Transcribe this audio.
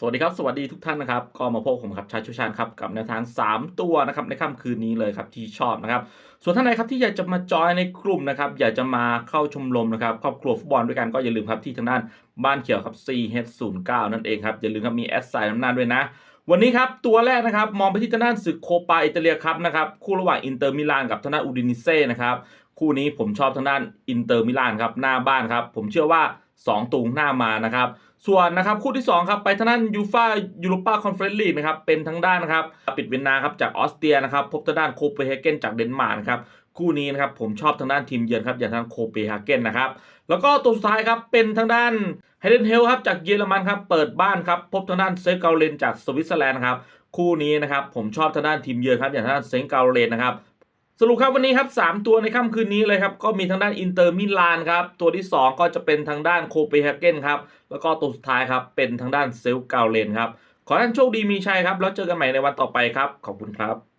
สวัสดีครับ สวัสดีทุกท่านนะครับ ก็มาพบผมครับชายชูชาญครับกับแนวทาง 3 ตัวนะครับในค่ำคืนนี้เลยครับที่ชอบนะครับ ส่วนท่านใดครับที่อยากจะมาจอยในกลุ่มนะครับอยากจะมาเข้าชมรมนะครับครอบครัวฟุตบอลด้วยกันก็อย่าลืมครับที่ทางด้านบ้านเขียวครับ CH09 นั่นเองครับอย่าลืมครับมีแอดไซน์น้ำหน้าด้วยนะ วันนี้ครับตัวแรกนะครับมองไปที่ทางด้านศึกโคปาอิตาเลียครับนะครับคู่ระหว่างอินเตอร์มิลานกับทางด้านอูดินิเซ่นะครับคู่นี้ผมชอบทางด้านอินเตอร์มิลานครับหน้าบ้านครับผมเชื่อว่า 2ตุงหน้ามานะครับ ส่วนนะครับคู่ที่2ครับไปทางด้านยูฟายูโรปาคอนเฟอเรนซ์ลีกนะครับเป็นทางด้านนะครับปิดเวียนนาครับจากออสเตรียนะครับพบทางด้านโคเปนเฮเกนจากเดนมาร์กนะครับคู่นี้นะครับผมชอบทางด้านทีมเยือนครับอย่างทางโคเปนเฮเกนนะครับแล้วก็ตัวสุดท้ายครับเป็นทางด้านไฮเดนเฮลครับจากเยอรมันครับเปิดบ้านครับพบทางด้านเซฟเกาเลนจากสวิตเซอร์แลนด์ครับคู่นี้นะครับผมชอบทางด้านทีมเยือนครับอย่างทางด้านเซนต์เกาเลนนะครับ สรุปครับวันนี้ครับ3ตัวในค่ำคืนนี้เลยครับก็มีทางด้านอินเตอร์มิลานครับตัวที่ 2 ก็จะเป็นทางด้านโคเปนเฮเกนครับแล้วก็ตัวสุดท้ายครับเป็นทางด้านเซลกาเลนครับขอท่านโชคดีมีชัยครับแล้วเจอกันใหม่ในวันต่อไปครับขอบคุณครับ